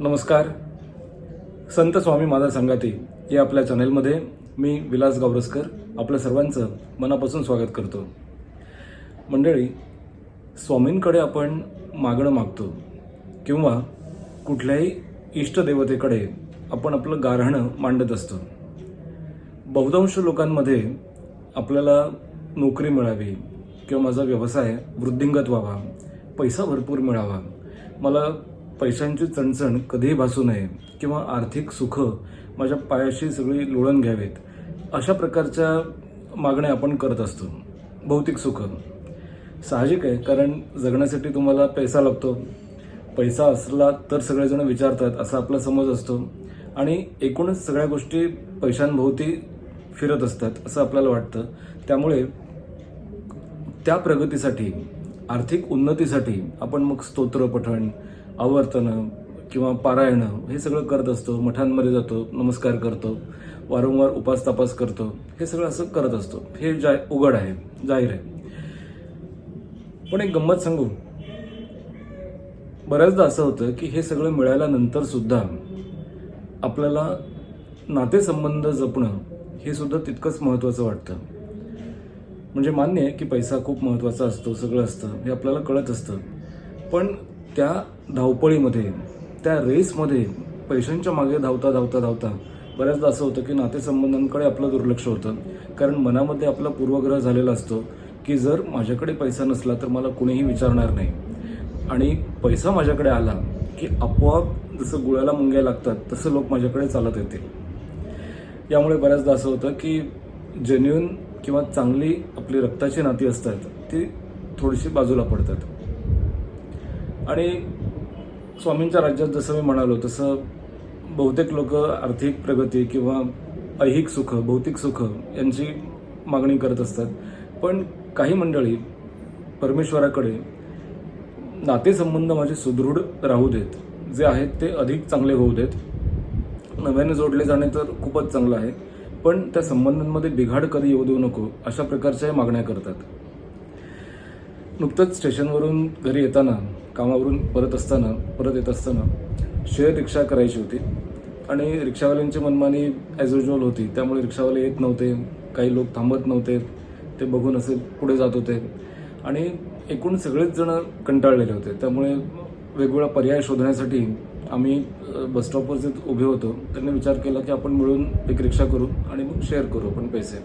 नमस्कार. संत स्वामी माझा संगाती या आपल्या चॅनलमध्ये मी विलास गावरसकर आपल्या सर्वांचं मनापासून स्वागत करतो. मंडळी स्वामींकडे आपण मागणं मागतो किंवा कुठल्याही इष्टदेवतेकडे आपण आपलं गारहाणं मांडत असतो. बहुतांश लोकांमध्ये आपल्याला नोकरी मिळावी किंवा माझा व्यवसाय वृद्धिंगत व्हावा पैसा भरपूर मिळावा. मला पैशांची चणचण कधीही भासू नये किंवा आर्थिक सुख माझ्या पायाशी सगळी लोळण घ्यावेत अशा प्रकारच्या मागण्या आपण करत असतो. भौतिक सुख. साहजिक आहे कारण जगण्यासाठी तुम्हाला पैसा लागतो. पैसा असला तर सगळेजण विचारतात असा आपला समज असतो. आणि एकूणच सगळ्या गोष्टी पैशांभोवती फिरत असतात असं आपल्याला वाटतं. त्यामुळे त्या प्रगतीसाठी आर्थिक उन्नतीसाठी आपण मग स्तोत्र पठण आवर्तनं किंवा पारायणं हे सगळं करत असतो मठांमध्ये जातो नमस्कार करतो वारंवार उपास तपास करतो हे सगळं असं करत असतो. हे जा उघड आहे जाहीर आहे. पण एक गंमत सांगू? बऱ्याचदा असं होतं की हे सगळं मिळाल्यानंतर सुद्धा आपल्याला नातेसंबंध जपणं हे सुद्धा तितकंच महत्त्वाचं वाटतं. म्हणजे मान्य आहे की पैसा खूप महत्त्वाचा असतो सगळं असतं हे आपल्याला कळत असतं. पण त्या धावपळीमध्ये त्या रेसमध्ये पैशांच्या मागे धावता धावता धावता बऱ्याचदा असं होतं की नातेसंबंधांकडे आपलं दुर्लक्ष होतं. कारण मनामध्ये आपला पूर्वग्रह झालेला असतो की जर माझ्याकडे पैसा नसला तर मला कुणीही विचारणार नाही. आणि पैसा माझ्याकडे आला की आपोआप जसं गुळाला मुंग्या लागतात तसं लोक माझ्याकडे चालत येतील यामुळे बऱ्याचदा असं होतं की जेन्युन किंवा चांगली आपली रक्ताची नाती असतात ती थोडीशी बाजूला पडतात. आणि स्वामींच्या राज्यात जसं मी म्हणालो तसं बहुतेक लोक आर्थिक प्रगती किंवा ऐहिक सुख भौतिक सुख यांची मागणी करत असतात. पण काही मंडळी परमेश्वराकडे नातेसंबंध माझे सुदृढ राहू देत. जे आहेत ते अधिक चांगले होऊ देत. नव्याने जोडले जाणे तर खूपच चांगलं आहे. पण त्या संबंधांमध्ये बिघाड कधी येऊ देऊ नको अशा प्रकारच्या मागण्या करतात. नुकतंच स्टेशनवरून घरी येताना कामावरून परत असताना परत येत असताना शेअर रिक्षा करायची होती. आणि रिक्षावाल्यांची मनमानी ॲज युजल होती. त्यामुळे रिक्षावाले येत नव्हते काही लोक थांबत नव्हते ते बघून असे पुढे जात होते. आणि एकूण सगळेच जण कंटाळलेले होते. त्यामुळे वेगवेगळा पर्याय शोधण्यासाठी आम्ही बसस्टॉपवर जे उभे होतो. त्यांनी विचार केला की आपण मिळून एक रिक्षा करू आणि मग शेअर करू आपण पैसे.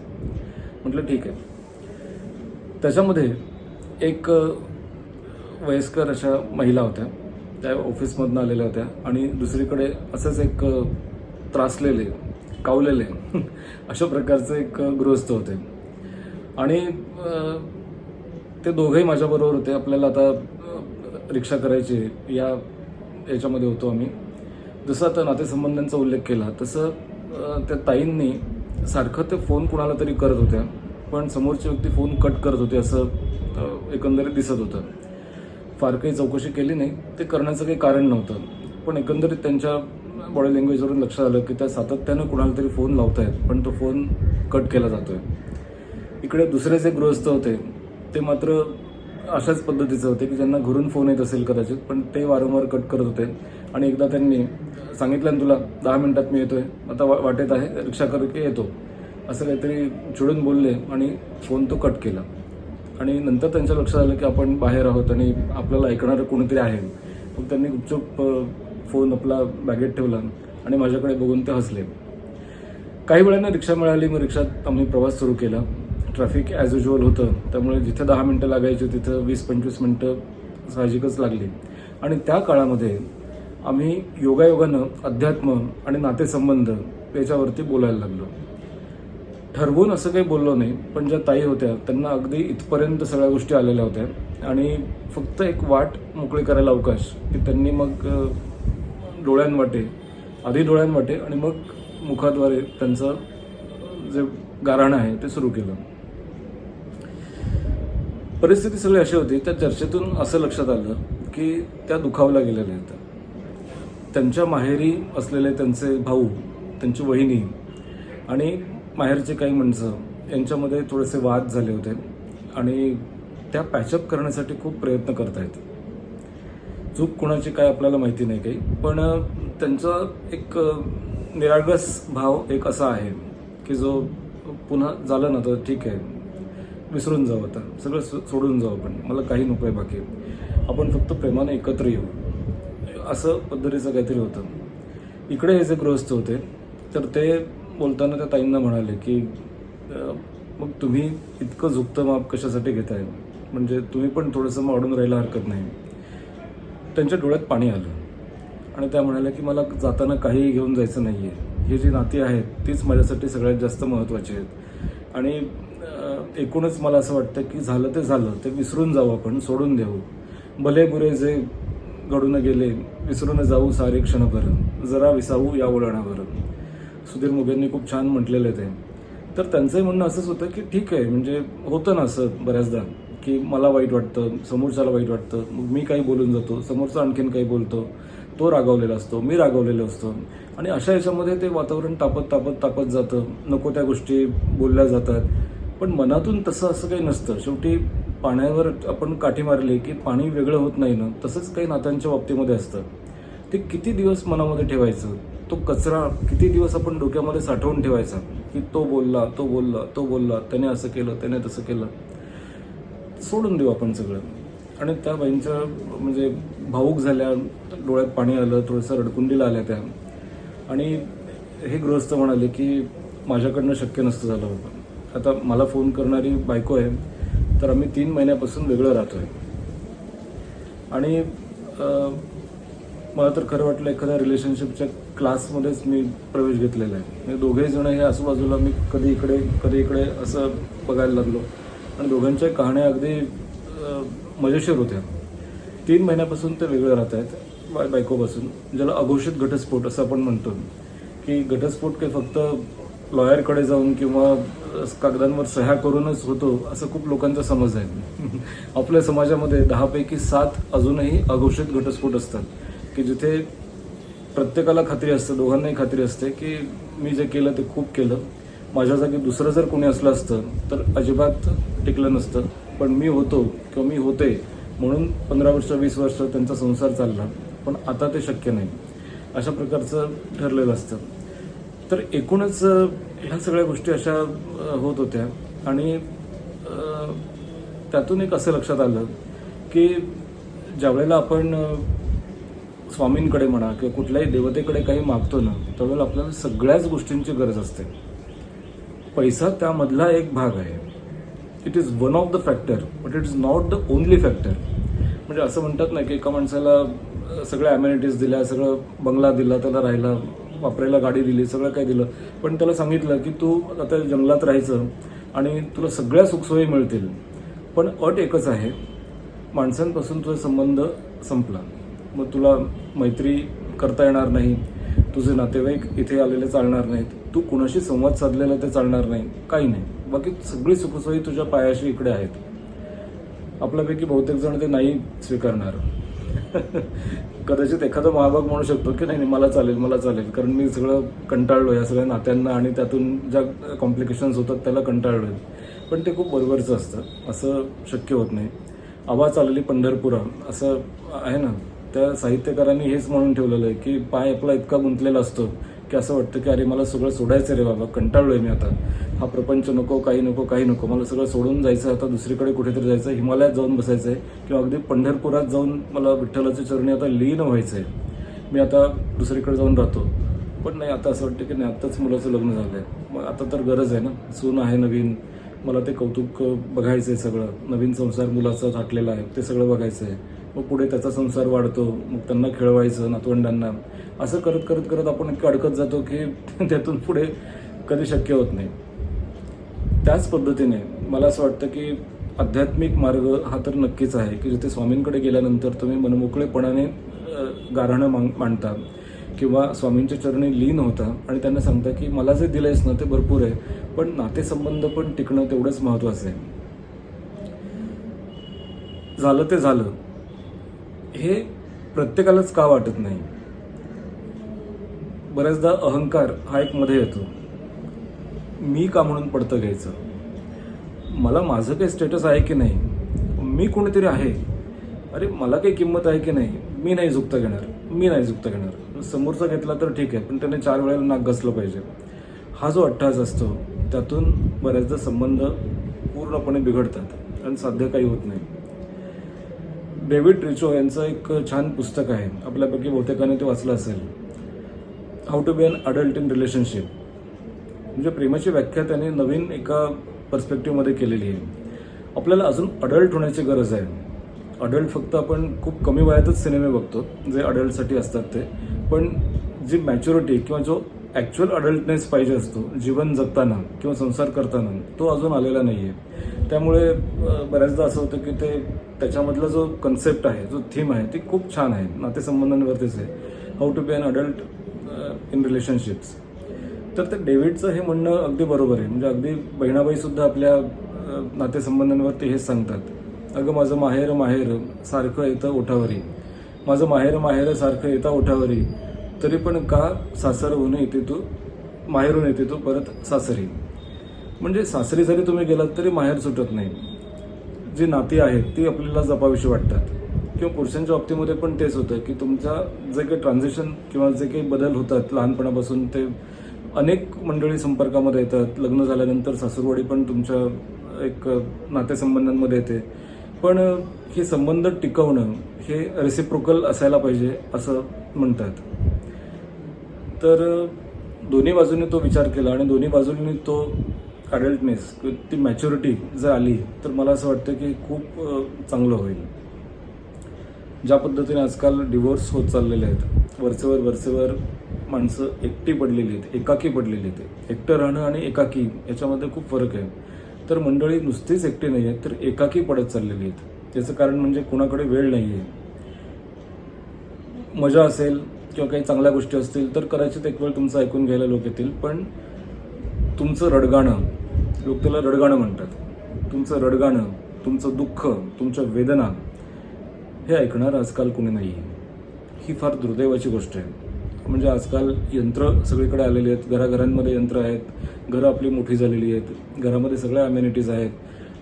म्हटलं ठीक आहे. त्याच्यामध्ये एक वयस्कर अशा महिला होत्या. त्या ऑफिसमधनं आलेल्या होत्या. आणि दुसरीकडे असंच एक त्रासलेले कावलेले अशा प्रकारचे एक गृहस्थ होते. आणि ते दोघंही माझ्याबरोबर होते. आपल्याला आता रिक्षा करायची या याच्यामध्ये होतो आम्ही. जसं आता नातेसंबंधांचा उल्लेख केला तसं त्या ताईंनी सारखं ते फोन कुणाला तरी करत होत्या. पण समोरची व्यक्ती फोन कट करत होते असं एकंदरीत दिसत होतं. फार काही चौकशी केली नाही. ते करण्याचं काही कारण नव्हतं. पण एकंदरीत त्यांच्या बॉडी लँग्वेजवरून लक्षात आलं की त्या सातत्यानं कुणाला तरी फोन लावत आहेत पण तो फोन कट केला जातो आहे इकडे दुसरे जे गृहस्थ होते ते मात्र अशाच पद्धतीचे होते की ज्यांना घरून फोन येत असेल कदाचित पण ते वारंवार कट करत होते. आणि एकदा त्यांनी सांगितलं ना तुला दहा मिनिटात मी येतोय. आता वा वाटेत आहे रिक्षा कर की येतो. असं काहीतरी चिडून बोलले आणि फोन तो कट केला. आणि नंतर त्यांच्या लक्षात आलं की आपण बाहेर आहोत आणि आपल्याला ऐकणारं कोणीतरी आहे. मग त्यांनी गुपचूप फोन आपला बॅगेत ठेवला आणि माझ्याकडे बघून ते हसले. काही वेळानं रिक्षा मिळाली मग रिक्षात आम्ही प्रवास सुरू केला. ट्रॅफिक ॲज युज्युअल होतं त्यामुळे जिथे दहा मिनटं लागायची तिथं वीस पंचवीस मिनटं साहजिकच लागली. आणि त्या काळामध्ये आम्ही योगायोगानं अध्यात्म आणि नातेसंबंध याच्यावरती बोलायला लागलो. ठरवून असं काही बोललो नाही पण ज्या ताई होत्या त्यांना अगदी इथपर्यंत सगळ्या गोष्टी आलेल्या होत्या. आणि फक्त एक वाट मोकळी करायला अवकाश की त्यांनी मग डोळ्यांवाटे आधी डोळ्यांवाटे आणि मग मुखाद्वारे त्यांचं जे गाराणं आहे ते सुरू केलं. परिस्थिती सगळी अशी होती त्या चर्चेतून असं लक्षात आलं की त्या दुखावल्या गेलेल्या आहेत. त्यांच्या माहेरी असलेले त्यांचे भाऊ त्यांची वहिनी आणि माहेरचे काही माणसं यांच्यामध्ये थोडेसे वाद झाले होते आणि त्या पॅचअप करण्यासाठी खूप प्रयत्न करतायत. चूक कोणाची काय आपल्याला माहिती नाही काही पण त्यांचा एक निरागस भाव एक असा आहे की जो पुन्हा झालं ना तर ठीक आहे. विसरून जाऊ आता. सगळं सो- सोडून जाऊ आपण. मला काही नको आहे बाकी. आपण फक्त प्रेमाने एकत्र येऊ. असं पद्धतीचं काहीतरी होतं. इकडे हे जे गृहस्थ होते तर ते बोलताना त्या ताईंना म्हणाले की मग तुम्ही इतकं झुकतं माप कशासाठी घेताय? म्हणजे तुम्ही पण थोडंसं माडून राहायला हरकत नाही. त्यांच्या डोळ्यात पाणी आलं. आणि त्या म्हणाल्या की मला जाताना काहीही घेऊन जायचं नाही आहे ही जी नाती आहेत तीच माझ्यासाठी सगळ्यात जास्त महत्त्वाची आहेत. आणि एकूणच मला असं वाटतं की झालं ते झालं. ते विसरून जाऊ आपण सोडून देऊ. भले बुरे जे घडून गेले विसरून जाऊ सारे क्षणभर. जरा विसावू या वळणावर सुधीर मुगेंनी खूप छान म्हटलेलं आहे ते. तर त्यांचंही म्हणणं असंच होतं की ठीक आहे म्हणजे होतं ना असं बऱ्याचदा की मला वाईट वाटतं समोरच्याला वाईट वाटतं मग मी काही बोलून जातो समोरचा आणखीन काही बोलतो तो रागावलेला असतो मी रागावलेलो असतो. आणि अशा याच्यामध्ये ते वातावरण तापत तापत तापत जातं नको त्या गोष्टी बोलल्या जातात. पण मनातून तसं असं काही नसतं. शेवटी पाण्यावर आपण काठी मारली की पाणी वेगळं होत नाही ना तसंच काही नात्यांच्या बाबतीमध्ये असतं. ते किती दिवस मनामध्ये ठेवायचं? तो कचरा किती दिवस आपण डोक्यामध्ये साठवून ठेवायचा की तो बोलला तो बोलला तो बोलला त्याने असं केलं त्याने तसं केलं. सोडून देऊ आपण सगळं. आणि त्या बाईंच्या म्हणजे भाऊक झाल्या डोळ्यात पाणी आलं थोडंसं रडकुंडीला आल्या त्या. आणि हे गृहस्थ म्हणाले की माझ्याकडनं शक्य नसतं झालं बाबा. आता मला फोन करणारी बायको आहे तर आम्ही तीन महिन्यापासून वेगळं राहतो आहे आणि मला तर खरं वाटलं एखाद्या रिलेशनशिपच्या क्लासमध्येच मी प्रवेश घेतलेला आहे. म्हणजे दोघेही जण हे आजूबाजूला मी कधी इकडे कधी इकडे असं बघायला लागलो. आणि दोघांच्या कहाण्या अगदी मजेशीर होत्या. तीन महिन्यापासून ते वेगळे राहत आहेत बाय बायकोपासून ज्याला अघोषित घटस्फोट असं आपण म्हणतो. की घटस्फोट काही फक्त लॉयरकडे जाऊन किंवा कागदांवर सह्या करूनच होतो असं खूप लोकांचा समज आहे. आपल्या समाजामध्ये दहापैकी सात अजूनही अघोषित घटस्फोट असतात. की जिथे प्रत्येकाला खात्री असते दोघांनाही खात्री असते की मी जे केलं ते खूप केलं. माझ्या जागी दुसरं जर कोणी असलं असतं तर अजिबात टिकलं नसतं. पण मी होतो किंवा मी होते म्हणून पंधरा वर्ष वीस वर्ष त्यांचा संसार चालला. पण आता ते शक्य नाही. अशा प्रकारचं ठरलेलं असतं. तर एकूणच ह्या सगळ्या गोष्टी अशा होत होत्या. आणि त्यातून एक असं लक्षात आलं की ज्यावेळेला आपण स्वामींकडे म्हणा किंवा कुठल्याही देवतेकडे काही मागतो ना त्यावेळेला आपल्याला सगळ्याच गोष्टींची गरज असते. पैसा त्यामधला एक भाग आहे. It is one of the factor but it is not the only factor म्हणजे असं म्हणतात ना की एका माणसाला सगळ्या अम्युनिटीज दिल्या सगळं बंगला दिला त्याला राहायला वापरायला गाडी दिली सगळं काही दिलं. पण त्याला सांगितलं की तू आता जंगलात राहायचं आणि तुला सगळ्या सुखसोयी मिळतील. पण अट एकच आहे माणसांपासून तुझा संबंध संपला. मग तुला मैत्री करता येणार नाही. तुझे नातेवाईक इथे आलेले चालणार नाहीत. तू कुणाशी संवाद साधलेला ते चालणार नाही. काही नाही. बाकी सगळी सुखसोयी तुझ्या पायाशी इकडे आहेत. आपल्यापैकी बहुतेक जण ते नाही स्वीकारणार. कदाचित एखादा महाभाग म्हणू शकतो की नाही नाही मला चालेल मला चालेल. कारण मी सगळं कंटाळलो या सगळ्या नात्यांना आणि त्यातून ज्या कॉम्प्लिकेशन्स होतात त्याला कंटाळलो पण ते खूप बरोबरचं असतं. असं शक्य होत नाही. आवाज आलेली पंढरपुरा असं आहे ना? त्या साहित्यकारांनी हेच म्हणून ठेवलेलं आहे की पाय आपला इतका गुंतलेला असतो की असं वाटतं की अरे मला सगळं सोडायचं रे बाबा कंटाळलोय मी आता. हा प्रपंच नको काही नको काही नको. मला सगळं सोडून जायचं आता दुसरीकडे कुठेतरी जायचं हिमालयात जाऊन बसायचं आहे किंवा अगदी पंढरपुरात जाऊन मला विठ्ठलाच्या चरणी आता लीन व्हायचं आहे. मी आता दुसरीकडे जाऊन राहतो. पण नाही आता असं वाटतं की नाही आत्ताच मुलाचं लग्न झालं आहे मग आता तर गरज आहे ना. सून आहे नवीन. मला ते कौतुक बघायचं आहे सगळं. नवीन संसार मुलाचा थाटलेला आहे ते सगळं बघायचं आहे मग पुढे त्याचा संसार वाढतो मग त्यांना खेळवायचं नातवंडांना. असं करत करत करत आपण इतकं अडकत जातो की त्यातून पुढे कधी शक्य होत नाही. त्याच पद्धतीने मला असं वाटतं की आध्यात्मिक मार्ग हा तर नक्कीच आहे की जिथे स्वामींकडे गेल्यानंतर तुम्ही मनमोकळेपणाने अ, गाऱ्हाणं मांग मांडता किंवा स्वामींच्या चरणी लीन होता आणि त्यांना सांगता की मला जे दिलंयस ना ते भरपूर आहे पण नातेसंबंध पण टिकणं तेवढंच महत्त्वाचं आहे. झालं ते झालं. हे प्रत्येकालाच का वाटत नाही? बऱ्याचदा अहंकार हा एक मध्ये येतो. मी का म्हणून पडतं घ्यायचं? मला माझं काही स्टेटस आहे की नाही? मी कोणीतरी आहे? अरे मला काही किंमत आहे की नाही? मी नाही झुकता घेणार. मी नाही झुकता घेणार. समोरचा घेतला तर ठीक आहे पण त्याने चार वेळेला नाक घसलं पाहिजे. हा जो अट्टहास असतो त्यातून बऱ्याचदा संबंध पूर्णपणे बिघडतात आणि साध्य काही होत नाही. डेव्हिड रिचो यांचं एक छान पुस्तक आहे. आपल्यापैकी बहुतेकाने ते वाचलं असेल. How to be an adult in relationship म्हणजे प्रेमाची व्याख्या त्याने नवीन एका पर्स्पेक्टिव्हमध्ये केलेली आहे. आपल्याला अजून अडल्ट होण्याची गरज आहे. अडल्ट फक्त आपण खूप कमी वयातच सिनेमे बघतो जे अडल्टसाठी असतात ते. पण जी मॅच्युरिटी किंवा जो ॲक्च्युअल अडल्टनेस पाहिजे असतो जीवन जगताना किंवा संसार करताना तो अजून आलेला नाही आहे त्यामुळे बऱ्याचदा असं होतं की ते त्याच्यामधला जो कन्सेप्ट आहे जो थीम आहे ती खूप छान आहे. नातेसंबंधांवरतीच आहे. How to be an adult in relationships तर ते डेव्हिडचं हे म्हणणं अगदी बरोबर आहे. म्हणजे अगदी बहिणाबाईसुद्धा आपल्या नातेसंबंधांवरती हेच सांगतात. अगं माझं माहेर माहेर सारखं येतं ओठावरी. माझं माहेर माहेर सारखं येतं ओठावरी. तरी पण का सासरहून येते तू? माहेरून येते तू परत सासरी. म्हणजे सासरी जरी तुम्ही गेलात तरी माहेर सुटत नाही. जी नाती आहेत ती आपल्याला जपाविषयी वाटतात. किंवा पुरुषांच्या बाबतीमध्ये पण तेच होतं की तुमच्या जे काही ट्रान्झॅक्शन किंवा जे काही बदल होतात लहानपणापासून ते अनेक मंडळी संपर्कामध्ये येतात. लग्न झाल्यानंतर सासूरवाडी पण तुमच्या एक नातेसंबंधांमध्ये येते. पण हे संबंध टिकवणं हे रेसिप्रोकल असायला पाहिजे असं म्हणतात. तर दोन्ही बाजूने तो विचार केला आणि दोन्ही बाजूंनी तो अडल्टनेस ती मॅच्युरिटी जर आली तर मला असं वाटतं की खूप चांगलं होईल. ज्या पद्धतीने आजकाल डिवोर्स होत चाललेले आहेत वरचेवर वरचेवर माणसं एकटी पडलेली आहेत एकाकी पडलेली आहेत. एकटं राहणं आणि एकाकी याच्यामध्ये खूप फरक आहे. तर मंडळी नुसतीच एकटी नाही आहेत तर एकाकी पडत चाललेली आहेत. त्याचं कारण म्हणजे कुणाकडे वेळ नाही आहे मजा असेल किंवा काही चांगल्या गोष्टी असतील तर कदाचित एक वेळ तुमचं ऐकून घ्यायला लोक येतील पण तुमचं रडगाणं लोक त्याला रडगाणं म्हणतात. तुमचं रडगाणं तुमचं दुःख तुमच्या वेदना हे ऐकणार आजकाल कोणी नाही आहे ही फार दुर्दैवाची गोष्ट आहे. म्हणजे आजकाल यंत्र सगळीकडे आलेली आहेत. घराघरांमध्ये यंत्र आहेत. घरं आपली मोठी झालेली आहेत. घरामध्ये सगळ्या अम्युनिटीज आहेत.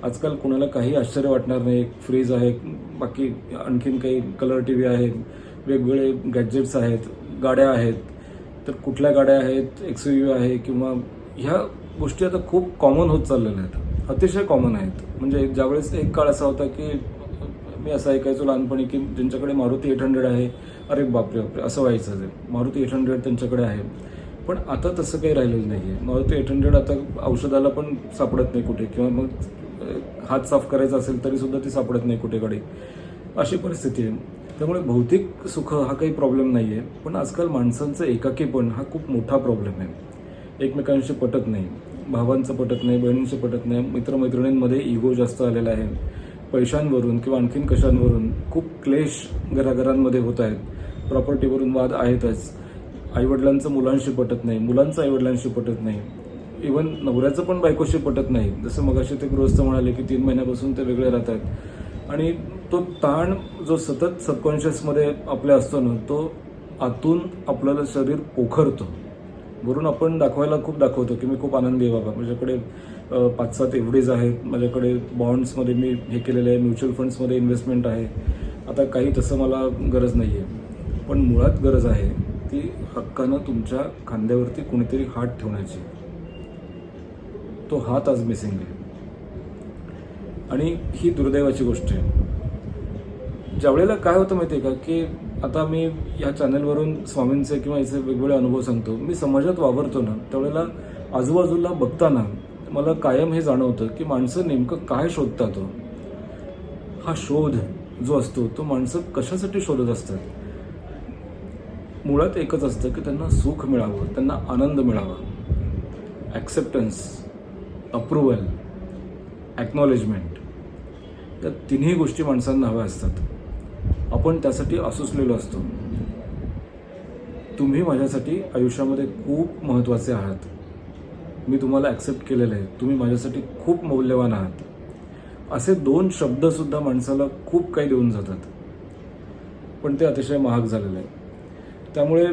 आजकाल कोणाला काही आश्चर्य वाटणार नाही. एक फ्रीज आहे. बाकी आणखीन काही कलर टी व्ही आहे वेगवेगळे गॅजेट्स आहेत. गाड्या आहेत. तर कुठल्या गाड्या आहेत? एक्स यू आहे किंवा ह्या गोष्टी आता खूप कॉमन होत चाललेल्या आहेत. अतिशय कॉमन आहेत. म्हणजे ज्यावेळेस एक काळ असा होता की मी असं ऐकायचो लहानपणी की ज्यांच्याकडे मारुती एट हंड्रेड आहे अरे बापरे बापरे असं व्हायचं ते मारुती एट हंड्रेड त्यांच्याकडे आहे. पण आता तसं काही राहिलेलं नाही आहे मारुती एट हंड्रेड आता औषधाला पण सापडत नाही कुठे. किंवा मग हात साफ करायचा असेल तरीसुद्धा ती सापडत नाही कुठेकडे अशी परिस्थिती आहे. त्यामुळे भौतिक सुख हा काही प्रॉब्लेम नाही आहे पण आजकाल माणसांचं एकाकीपण हा खूप मोठा प्रॉब्लेम आहे. एकमेकांशी पटत नाही. भावांचं पटत नाही बहिणींशी पटत नाही. मित्रमैत्रिणींमध्ये इगो जास्त आलेला आहे. पैशांवरून किंवा आणखीन कशांवरून खूप क्लेश घराघरांमध्ये होत आहेत. प्रॉपर्टीवरून वाद आहेतच. आईवडिलांचं मुलांशी पटत नाही. मुलांचं आईवडिलांशी पटत नाही. इवन नवऱ्याचं पण बायकोशी पटत नाही. जसं मगाशी ते गृहस्थ म्हणाले की तीन महिन्यापासून ते वेगळे राहतात. आणि तो ताण जो सतत सबकॉन्शियसमध्ये आपल्या असतो ना तो आतून आपल्याला शरीर पोखरतो. वरून आपण दाखवायला खूप दाखवतो की मी खूप आनंदी आहे बाबा. माझ्याकडे पाच सात एवढीज आहेत. माझ्याकडे बॉन्ड्समध्ये मी हे केलेलं आहे म्युच्युअल फंड्समध्ये इन्व्हेस्टमेंट आहे. आता काही तसं मला गरज नाही आहे पण मुळात गरज आहे ती हक्कानं तुमच्या खांद्यावरती कुणीतरी हात ठेवण्याची. तो हात आज मिसिंग आहे. आणि ही दुर्दैवाची गोष्ट आहे. ज्यावेळेला काय होतं माहिती आहे का की आता मी या चॅनलवरून स्वामींचे किंवा याचे वेगवेगळे अनुभव सांगतो. मी समाजात वावरतो ना त्यावेळेला आजूबाजूला बघताना मला कायम हे जाणवतं की माणसं नेमकं काय शोधतात हो? हा? शोध जो असतो तो माणसं कशासाठी शोधत असतात? मुळात एकच असतं की त्यांना सुख मिळावं त्यांना आनंद मिळावा. ॲक्सेप्टन्स अप्रुव्हल ॲक्नॉलेजमेंट या तिन्ही गोष्टी माणसांना हव्या असतात. आपण त्यासाठी असुसलेलो असतो. तुम्ही माझ्यासाठी आयुष्यामध्ये खूप महत्त्वाचे आहात. मी तुम्हाला ॲक्सेप्ट केलेलं आहे. तुम्ही माझ्यासाठी खूप मौल्यवान आहात. असे दोन शब्दसुद्धा माणसाला खूप काही देऊन जातात. पण ते अतिशय महाग झालेलं आहे. त्यामुळे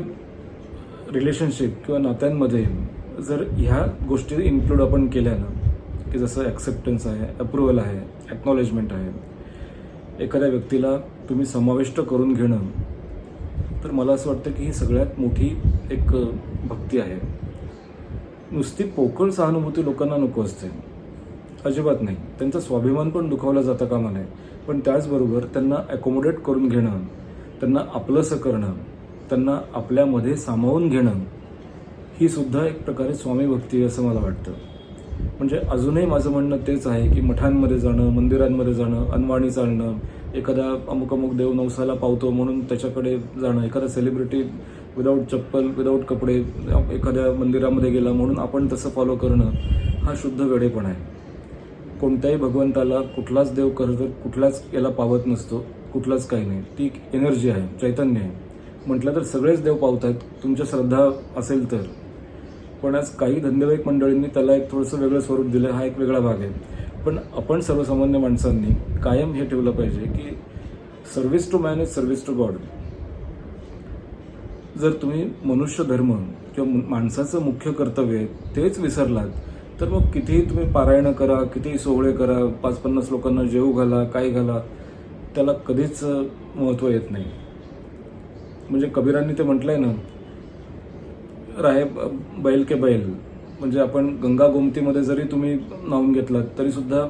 रिलेशनशिप किंवा नात्यांमध्ये जर ह्या गोष्टी इन्क्लूड आपण केल्या ना की जसं ॲक्सेप्टन्स आहे अप्रुव्हल आहे ॲक्नॉलेजमेंट आहे एखाद्या व्यक्तीला तुम्ही समाविष्ट करून घेणं तर मला असं वाटतं की ही सगळ्यात मोठी एक भक्ती आहे. नुसती पोकळ सहानुभूती लोकांना नको असते. अजिबात नाही. त्यांचा स्वाभिमान पण दुखावला जाता कामा नये. पण त्याचबरोबर त्यांना ॲकोमोडेट करून घेणं त्यांना आपलंसं करणं त्यांना आपल्यामध्ये सामावून घेणं ही सुद्धा एक प्रकारे स्वामी भक्ती आहे असं मला वाटतं. म्हणजे अजूनही माझं म्हणणं तेच आहे की मठांमध्ये जाणं मंदिरांमध्ये जाणं अनवाणी चालणं एखादा अमुक अमुक देव नवसाला पावतो म्हणून त्याच्याकडे जाणं एखादा सेलिब्रिटी विदाऊट चप्पल विदाऊट कपडे एखाद्या मंदिरामध्ये गेला म्हणून आपण तसं फॉलो करणं हा शुद्ध वेडेपण आहे. कोणत्याही भगवंताला कुठलाच देव खरं तर याला पावत नसतो कुठलाच काही नाही. ती एक एनर्जी आहे चैतन्य आहे. म्हटलं तर सगळेच देव पावतात तुमच्या श्रद्धा असेल तर. पण आज काही धंदेवाईक मंडळींनी त्याला एक थोडंसं वेगळं स्वरूप दिलं हा एक वेगळा भाग आहे. पण आपण सर्वसामान्य माणसांनी कायम हे ठेवलं पाहिजे की service to man is service to God जर तुम्ही मनुष्य धर्म किंवा माणसाचं मुख्य कर्तव्य आहे तेच विसरलात तर मग कितीही तुम्ही पारायणं करा कितीही सोहळे करा पाच पन्नास लोकांना जेव घाला काय घाला त्याला कधीच महत्त्व येत नाही. म्हणजे कबीरांनी ते म्हटलंय ना राहे बैल के बैल. म्हणजे आपण गंगा गोमतीमध्ये जरी तुम्ही नावून घेतलात तरी सुद्धा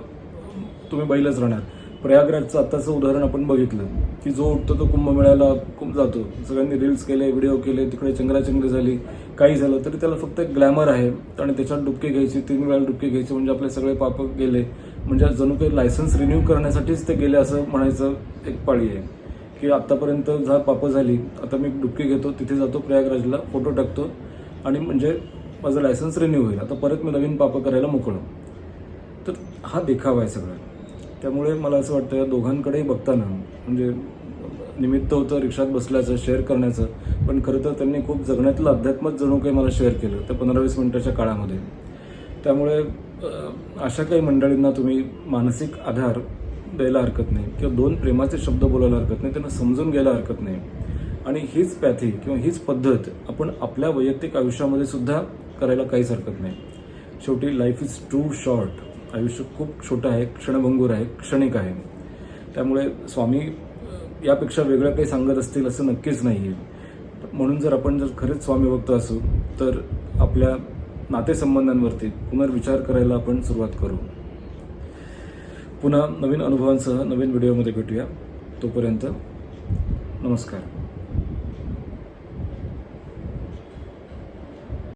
तुम्ही बैलच राहणार. प्रयागराजचं आत्ताचं उदाहरण आपण बघितलं. की जो उठतो तो कुंभमेळ्याला कुंभ जातो. सगळ्यांनी रील्स केले व्हिडिओ केले तिकडे चंगराचंगरी झाली काही झालं तरी त्याला फक्त एक ग्लॅमर आहे. आणि त्याच्यात डुबके घ्यायची तीन वेळा डुबके घ्यायची म्हणजे आपले सगळे पाप गेले. म्हणजे जणू काही लायसन्स रिन्यू करण्यासाठीच ते गेले असं म्हणायचं एक पाळी आहे. की आत्तापर्यंत झा पापं झाली आता मी डुबकी घेतो तिथे जातो प्रयागराजला फोटो टाकतो. आणि म्हणजे माझं लायसन्स रिन्यू होईल. आता परत मी नवीन पापं करायला मोकळं. तर हा देखावा आहे सगळा. त्यामुळे मला असं वाटतं या दोघांकडेही बघताना म्हणजे निमित्त होतं रिक्षात बसल्याचं शेअर करण्याचं पण खरं तर त्यांनी खूप जगण्यातलं अध्यात्मच जणू काही मला शेअर केलं त्या पंधरा वीस मिनिटाच्या काळामध्ये. त्यामुळे अशा काही मंडळींना तुम्ही मानसिक आधार द्यायला हरकत नाही किंवा दोन प्रेमाचे शब्द बोलायला हरकत नाही त्यांना समजून घ्यायला हरकत नाही. आणि हीच पॅथी किंवा हीच पद्धत आपण आपल्या वैयक्तिक आयुष्यामध्ये सुद्धा करायला काहीच हरकत नाही. शेवटी लाईफ इज टू शॉर्ट आयुष्य खूप छोटं आहे क्षणभंगूर आहे क्षणिक आहे. त्यामुळे स्वामी यापेक्षा वेगळं काही सांगत असतील असं नक्कीच नाही आहे म्हणून जर आपण जर खरेच स्वामी भक्त असू तर आपल्या नातेसंबंधांवरती पुनर्विचार करायला आपण सुरुवात करू. पुन्हा नवीन अनुभवांसह नवीन व्हिडिओमध्ये भेटूया. तोपर्यंत नमस्कार.